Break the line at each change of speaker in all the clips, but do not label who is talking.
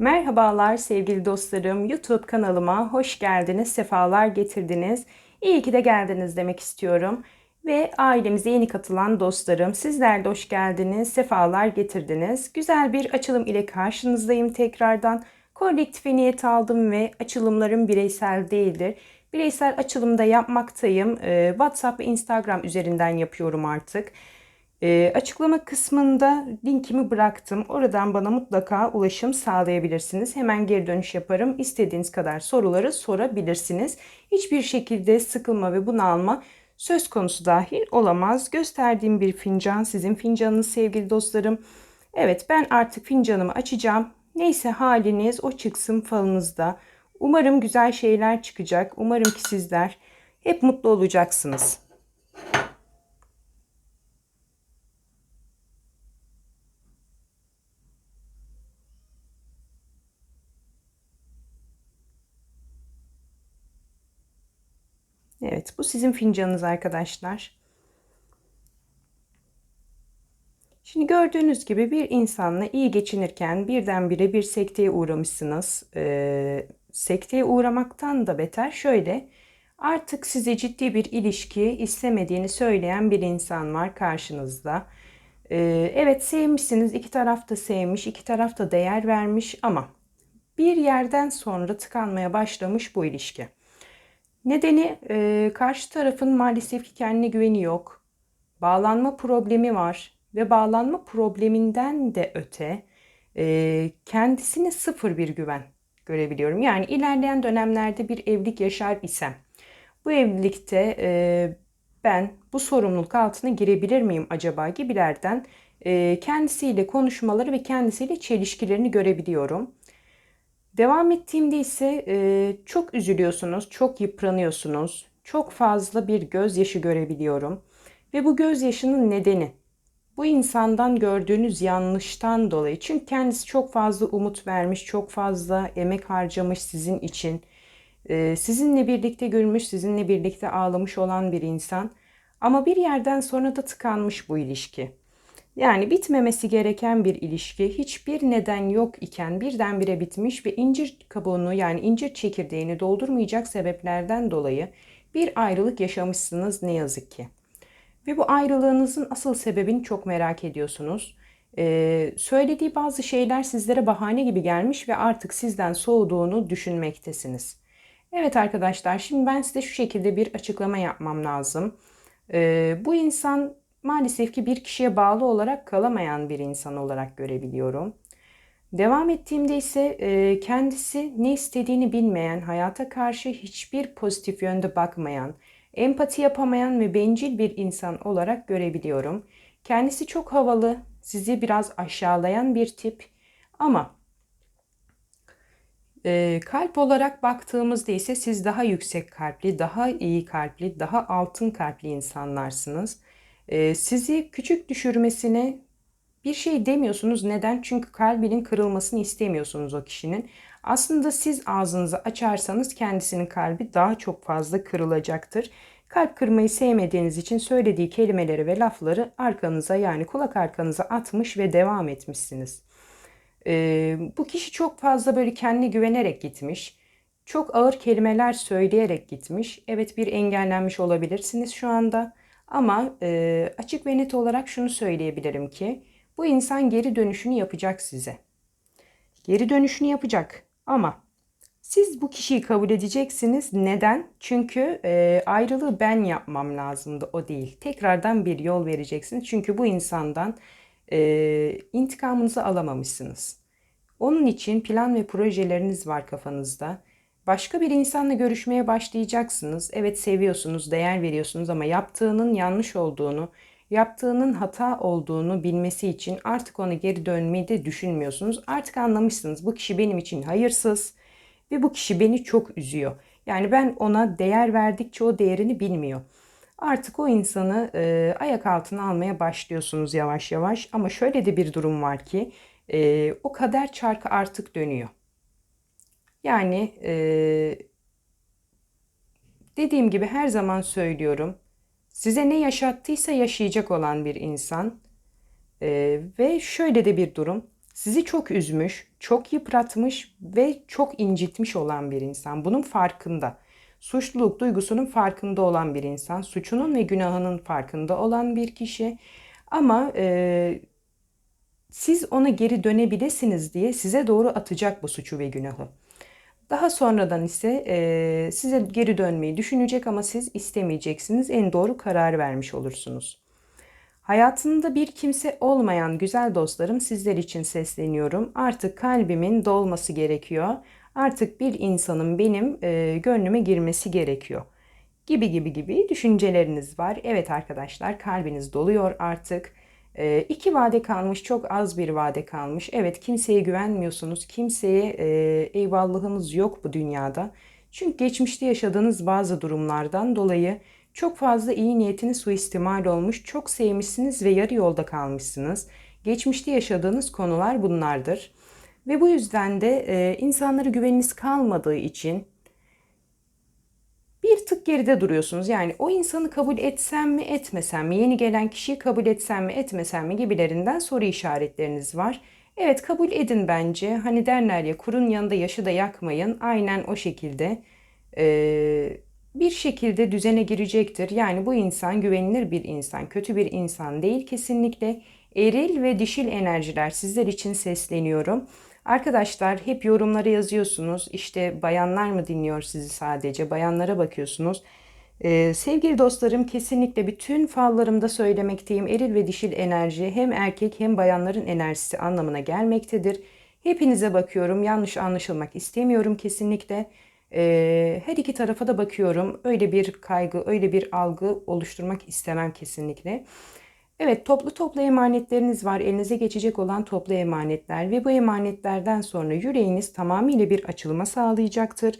Merhabalar sevgili dostlarım. YouTube kanalıma hoş geldiniz, sefalar getirdiniz. İyi ki de geldiniz demek istiyorum. Ve ailemize yeni katılan dostlarım, sizler de hoş geldiniz, sefalar getirdiniz. Güzel bir açılım ile karşınızdayım tekrardan. Kolektife niyet aldım ve açılımlarım bireysel değildir. Bireysel açılımda yapmaktayım. Ee, WhatsApp ve Instagram üzerinden yapıyorum artık. E, açıklama kısmında linkimi bıraktım. Oradan bana mutlaka ulaşım sağlayabilirsiniz. Hemen geri dönüş yaparım. İstediğiniz kadar soruları sorabilirsiniz. Hiçbir şekilde sıkılma ve bunalma söz konusu dahil olamaz. Gösterdiğim bir fincan sizin fincanınız sevgili dostlarım. Evet ben artık fincanımı açacağım. Neyse haliniz o çıksın falınızda. Umarım güzel şeyler çıkacak. Umarım ki sizler hep mutlu olacaksınız. Evet bu sizin fincanınız arkadaşlar. Şimdi gördüğünüz gibi bir insanla iyi geçinirken birdenbire bir sekteye uğramışsınız. Ee, sekteye uğramaktan da beter şöyle artık size ciddi bir ilişki istemediğini söyleyen bir insan var karşınızda. Ee, evet sevmişsiniz iki taraf da sevmiş iki taraf da değer vermiş ama bir yerden sonra tıkanmaya başlamış bu ilişki. Nedeni e, karşı tarafın maalesef ki kendine güveni yok. Bağlanma problemi var ve bağlanma probleminden de öte e, kendisine sıfır bir güven görebiliyorum. Yani ilerleyen dönemlerde bir evlilik yaşar isem bu evlilikte e, ben bu sorumluluk altına girebilir miyim acaba gibilerden e, kendisiyle konuşmaları ve kendisiyle çelişkilerini görebiliyorum. Devam ettiğimde ise e, çok üzülüyorsunuz, çok yıpranıyorsunuz. Çok fazla bir gözyaşı görebiliyorum. Ve bu gözyaşının nedeni bu insandan gördüğünüz yanlıştan dolayı. Çünkü kendisi çok fazla umut vermiş, çok fazla emek harcamış sizin için. E, sizinle birlikte gülmüş, sizinle birlikte ağlamış olan bir insan. Ama bir yerden sonra da tıkanmış bu ilişki. Yani bitmemesi gereken bir ilişki hiçbir neden yok iken birdenbire bitmiş ve incir kabuğunu yani incir çekirdeğini doldurmayacak sebeplerden dolayı bir ayrılık yaşamışsınız ne yazık ki. Ve bu ayrılığınızın asıl sebebini çok merak ediyorsunuz. Ee, söylediği bazı şeyler sizlere bahane gibi gelmiş ve artık sizden soğuduğunu düşünmektesiniz. Evet arkadaşlar şimdi ben size şu şekilde bir açıklama yapmam lazım. Ee, bu insan maalesef ki bir kişiye bağlı olarak kalamayan bir insan olarak görebiliyorum. Devam ettiğimde ise e, kendisi ne istediğini bilmeyen, hayata karşı hiçbir pozitif yönde bakmayan, empati yapamayan ve bencil bir insan olarak görebiliyorum. Kendisi çok havalı, sizi biraz aşağılayan bir tip ama e, kalp olarak baktığımızda ise siz daha yüksek kalpli, daha iyi kalpli, daha altın kalpli insanlarsınız. Ee, sizi küçük düşürmesine bir şey demiyorsunuz. Neden? Çünkü kalbinin kırılmasını istemiyorsunuz o kişinin. Aslında siz ağzınızı açarsanız kendisinin kalbi daha çok fazla kırılacaktır. Kalp kırmayı sevmediğiniz için söylediği kelimeleri ve lafları arkanıza yani kulak arkanıza atmış ve devam etmişsiniz. Ee, bu kişi çok fazla böyle kendine güvenerek gitmiş. Çok ağır kelimeler söyleyerek gitmiş. Evet bir engellenmiş olabilirsiniz şu anda. Ama e, açık ve net olarak şunu söyleyebilirim ki bu insan geri dönüşünü yapacak size. Geri dönüşünü yapacak ama siz bu kişiyi kabul edeceksiniz. Neden? Çünkü e, ayrılığı ben yapmam lazımdı o değil. Tekrardan bir yol vereceksiniz. Çünkü bu insandan e, intikamınızı alamamışsınız. Onun için plan ve projeleriniz var kafanızda. Başka bir insanla görüşmeye başlayacaksınız. Evet seviyorsunuz, değer veriyorsunuz ama yaptığının yanlış olduğunu, yaptığının hata olduğunu bilmesi için artık ona geri dönmeyi de düşünmüyorsunuz. Artık anlamışsınız bu kişi benim için hayırsız ve bu kişi beni çok üzüyor. Yani ben ona değer verdikçe o değerini bilmiyor. Artık o insanı e, ayak altına almaya başlıyorsunuz yavaş yavaş. Ama şöyle de bir durum var ki e, o kader çarkı artık dönüyor. Yani e, dediğim gibi her zaman söylüyorum. Size ne yaşattıysa yaşayacak olan bir insan. E, ve şöyle de bir durum. sizi çok üzmüş, çok yıpratmış ve çok incitmiş olan bir insan. Bunun farkında. Suçluluk duygusunun farkında olan bir insan, suçunun ve günahının farkında olan bir kişi. Ama e, siz ona geri dönebilirsiniz diye size doğru atacak bu suçu ve günahı. Daha sonradan ise e, size geri dönmeyi düşünecek ama siz istemeyeceksiniz. En doğru karar vermiş olursunuz. Hayatında bir kimse olmayan güzel dostlarım sizler için sesleniyorum. Artık kalbimin dolması gerekiyor. Artık bir insanın benim e, gönlüme girmesi gerekiyor. Gibi gibi gibi düşünceleriniz var. Evet arkadaşlar kalbiniz doluyor artık. E, iki vade kalmış, çok az bir vade kalmış. Evet kimseye güvenmiyorsunuz, kimseye e, eyvallahınız yok bu dünyada. Çünkü geçmişte yaşadığınız bazı durumlardan dolayı çok fazla iyi niyetiniz suistimal olmuş, çok sevmişsiniz ve yarı yolda kalmışsınız. Geçmişte yaşadığınız konular bunlardır. Ve bu yüzden de e, insanlara güveniniz kalmadığı için bir tık geride duruyorsunuz. Yani o insanı kabul etsem mi etmesem mi, yeni gelen kişiyi kabul etsem mi etmesem mi gibilerinden soru işaretleriniz var. Evet kabul edin bence. Hani derler ya kurun yanında yaşı da yakmayın. Aynen o şekilde e, bir şekilde düzene girecektir. Yani bu insan güvenilir bir insan, kötü bir insan değil kesinlikle. Eril ve dişil enerjiler sizler için sesleniyorum. Arkadaşlar hep yorumlara yazıyorsunuz. İşte bayanlar mı dinliyor sizi sadece? Bayanlara bakıyorsunuz. Ee, sevgili dostlarım kesinlikle bütün fallarımda söylemekteyim. Eril ve dişil enerji hem erkek hem bayanların enerjisi anlamına gelmektedir. Hepinize bakıyorum. Yanlış anlaşılmak istemiyorum kesinlikle. Ee, her iki tarafa da bakıyorum. Öyle bir kaygı, öyle bir algı oluşturmak istemem kesinlikle. Evet toplu toplu emanetleriniz var. Elinize geçecek olan toplu emanetler ve bu emanetlerden sonra yüreğiniz tamamıyla bir açılma sağlayacaktır.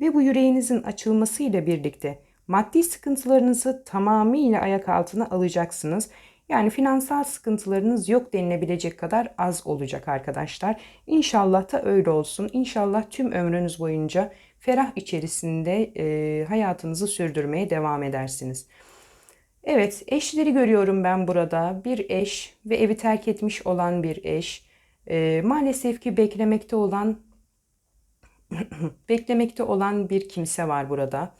Ve bu yüreğinizin açılmasıyla birlikte maddi sıkıntılarınızı tamamıyla ayak altına alacaksınız. Yani finansal sıkıntılarınız yok denilebilecek kadar az olacak arkadaşlar. İnşallah da öyle olsun. İnşallah tüm ömrünüz boyunca ferah içerisinde e, hayatınızı sürdürmeye devam edersiniz. Evet, eşleri görüyorum ben burada. Bir eş ve evi terk etmiş olan bir eş. E, maalesef ki beklemekte olan beklemekte olan bir kimse var burada.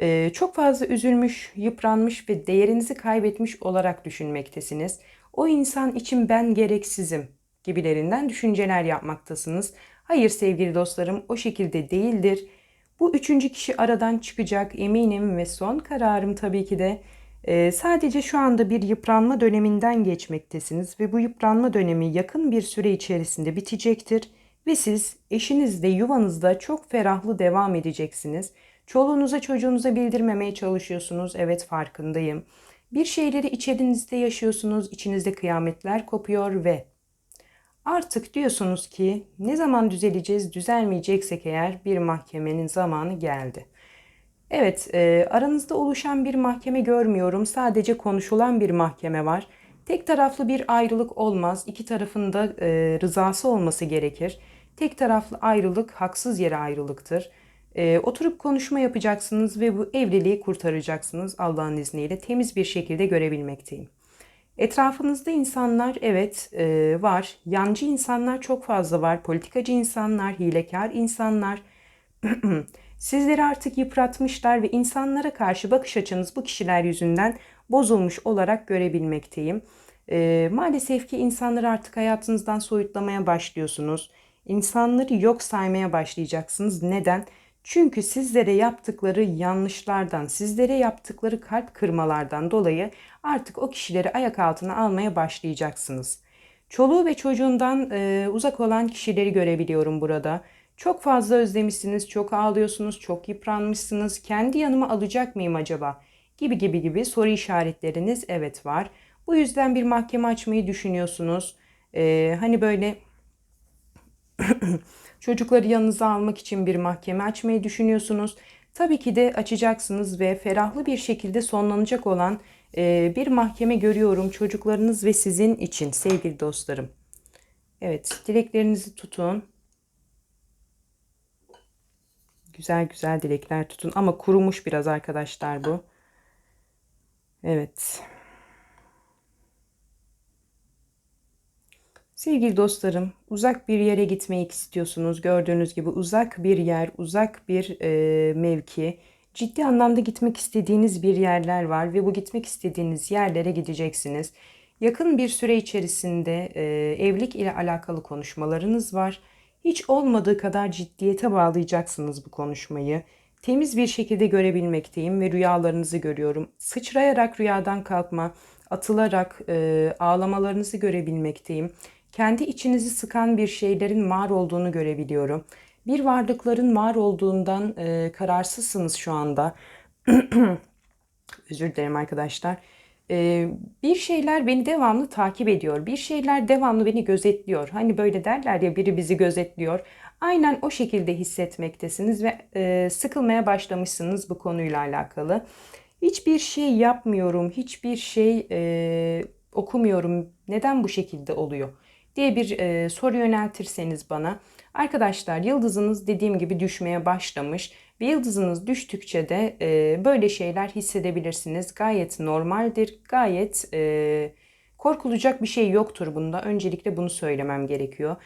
E, çok fazla üzülmüş, yıpranmış ve değerinizi kaybetmiş olarak düşünmektesiniz. O insan için ben gereksizim gibilerinden düşünceler yapmaktasınız. Hayır sevgili dostlarım o şekilde değildir. Bu üçüncü kişi aradan çıkacak eminim ve son kararım tabii ki de e, sadece şu anda bir yıpranma döneminden geçmektesiniz ve bu yıpranma dönemi yakın bir süre içerisinde bitecektir ve siz eşinizle yuvanızda çok ferahlı devam edeceksiniz. Çoluğunuza çocuğunuza bildirmemeye çalışıyorsunuz. Evet farkındayım. Bir şeyleri içerinizde yaşıyorsunuz. içinizde kıyametler kopuyor ve Artık diyorsunuz ki ne zaman düzeleceğiz, düzelmeyeceksek eğer bir mahkemenin zamanı geldi. Evet, e, aranızda oluşan bir mahkeme görmüyorum. Sadece konuşulan bir mahkeme var. Tek taraflı bir ayrılık olmaz. İki tarafında e, rızası olması gerekir. Tek taraflı ayrılık haksız yere ayrılıktır. E, oturup konuşma yapacaksınız ve bu evliliği kurtaracaksınız Allah'ın izniyle. Temiz bir şekilde görebilmekteyim. Etrafınızda insanlar evet e, var. Yancı insanlar çok fazla var. Politikacı insanlar, hilekar insanlar. Sizleri artık yıpratmışlar ve insanlara karşı bakış açınız bu kişiler yüzünden bozulmuş olarak görebilmekteyim. E, maalesef ki insanları artık hayatınızdan soyutlamaya başlıyorsunuz. İnsanları yok saymaya başlayacaksınız. Neden? Çünkü sizlere yaptıkları yanlışlardan, sizlere yaptıkları kalp kırmalardan dolayı artık o kişileri ayak altına almaya başlayacaksınız. Çoluğu ve çocuğundan e, uzak olan kişileri görebiliyorum burada. Çok fazla özlemişsiniz, çok ağlıyorsunuz, çok yıpranmışsınız. Kendi yanıma alacak mıyım acaba? Gibi gibi gibi soru işaretleriniz evet var. Bu yüzden bir mahkeme açmayı düşünüyorsunuz. Ee, hani böyle Çocukları yanınıza almak için bir mahkeme açmayı düşünüyorsunuz. Tabii ki de açacaksınız ve ferahlı bir şekilde sonlanacak olan e, bir mahkeme görüyorum çocuklarınız ve sizin için sevgili dostlarım. Evet, dileklerinizi tutun. Güzel güzel dilekler tutun ama kurumuş biraz arkadaşlar bu. Evet. Sevgili dostlarım, uzak bir yere gitmeyi istiyorsunuz. Gördüğünüz gibi uzak bir yer, uzak bir e, mevki. Ciddi anlamda gitmek istediğiniz bir yerler var ve bu gitmek istediğiniz yerlere gideceksiniz. Yakın bir süre içerisinde e, evlilik ile alakalı konuşmalarınız var. Hiç olmadığı kadar ciddiyete bağlayacaksınız bu konuşmayı. Temiz bir şekilde görebilmekteyim ve rüyalarınızı görüyorum. Sıçrayarak rüyadan kalkma, atılarak e, ağlamalarınızı görebilmekteyim. Kendi içinizi sıkan bir şeylerin var olduğunu görebiliyorum. Bir varlıkların var olduğundan e, kararsızsınız şu anda. Özür dilerim arkadaşlar. Bir şeyler beni devamlı takip ediyor. Bir şeyler devamlı beni gözetliyor. Hani böyle derler ya biri bizi gözetliyor. Aynen o şekilde hissetmektesiniz ve sıkılmaya başlamışsınız bu konuyla alakalı. Hiçbir şey yapmıyorum, hiçbir şey okumuyorum. Neden bu şekilde oluyor? diye bir e, soru yöneltirseniz bana. Arkadaşlar yıldızınız dediğim gibi düşmeye başlamış ve yıldızınız düştükçe de e, böyle şeyler hissedebilirsiniz. Gayet normaldir, gayet e, korkulacak bir şey yoktur bunda. Öncelikle bunu söylemem gerekiyor.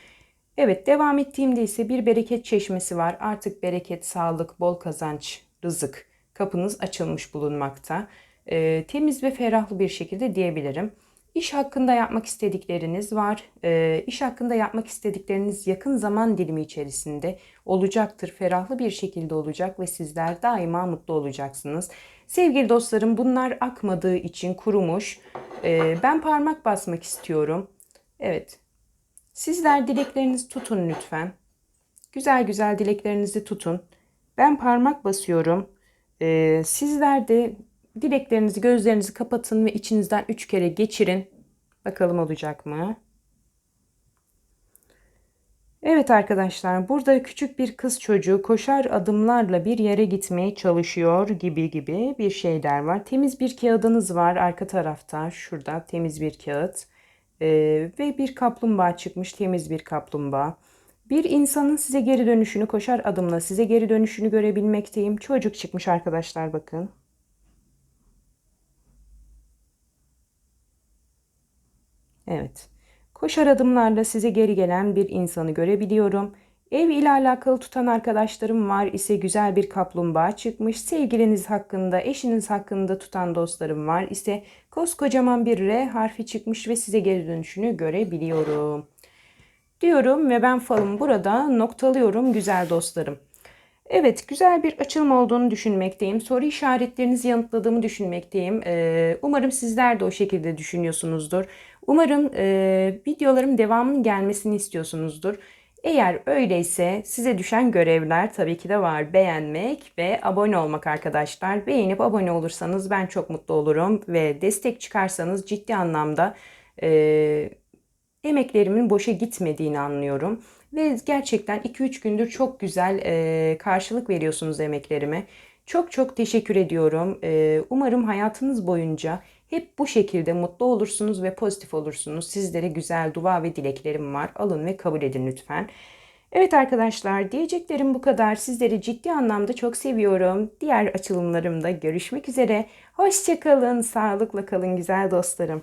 Evet devam ettiğimde ise bir bereket çeşmesi var. Artık bereket, sağlık, bol kazanç, rızık kapınız açılmış bulunmakta. E, temiz ve ferahlı bir şekilde diyebilirim. İş hakkında yapmak istedikleriniz var. E, iş hakkında yapmak istedikleriniz yakın zaman dilimi içerisinde olacaktır. Ferahlı bir şekilde olacak ve sizler daima mutlu olacaksınız. Sevgili dostlarım bunlar akmadığı için kurumuş. E, ben parmak basmak istiyorum. Evet. Sizler dileklerinizi tutun lütfen. Güzel güzel dileklerinizi tutun. Ben parmak basıyorum. E, sizler de Dileklerinizi, gözlerinizi kapatın ve içinizden üç kere geçirin. Bakalım olacak mı? Evet arkadaşlar burada küçük bir kız çocuğu koşar adımlarla bir yere gitmeye çalışıyor gibi gibi bir şeyler var. Temiz bir kağıdınız var arka tarafta şurada temiz bir kağıt ee, ve bir kaplumbağa çıkmış temiz bir kaplumbağa. Bir insanın size geri dönüşünü koşar adımla size geri dönüşünü görebilmekteyim. Çocuk çıkmış arkadaşlar bakın. Evet. Koşar adımlarla size geri gelen bir insanı görebiliyorum. Ev ile alakalı tutan arkadaşlarım var ise güzel bir kaplumbağa çıkmış. Sevgiliniz hakkında, eşiniz hakkında tutan dostlarım var ise koskocaman bir R harfi çıkmış ve size geri dönüşünü görebiliyorum. Diyorum ve ben falımı burada noktalıyorum güzel dostlarım. Evet, güzel bir açılım olduğunu düşünmekteyim. Soru işaretlerinizi yanıtladığımı düşünmekteyim. Ee, umarım sizler de o şekilde düşünüyorsunuzdur. Umarım e, videolarım devamının gelmesini istiyorsunuzdur. Eğer öyleyse size düşen görevler tabii ki de var. Beğenmek ve abone olmak arkadaşlar. Beğenip abone olursanız ben çok mutlu olurum ve destek çıkarsanız ciddi anlamda e, emeklerimin boşa gitmediğini anlıyorum. Ve gerçekten 2-3 gündür çok güzel e, karşılık veriyorsunuz emeklerime. Çok çok teşekkür ediyorum. E, umarım hayatınız boyunca hep bu şekilde mutlu olursunuz ve pozitif olursunuz. Sizlere güzel dua ve dileklerim var. Alın ve kabul edin lütfen. Evet arkadaşlar diyeceklerim bu kadar. Sizleri ciddi anlamda çok seviyorum. Diğer açılımlarımda görüşmek üzere. Hoşçakalın, sağlıkla kalın güzel dostlarım.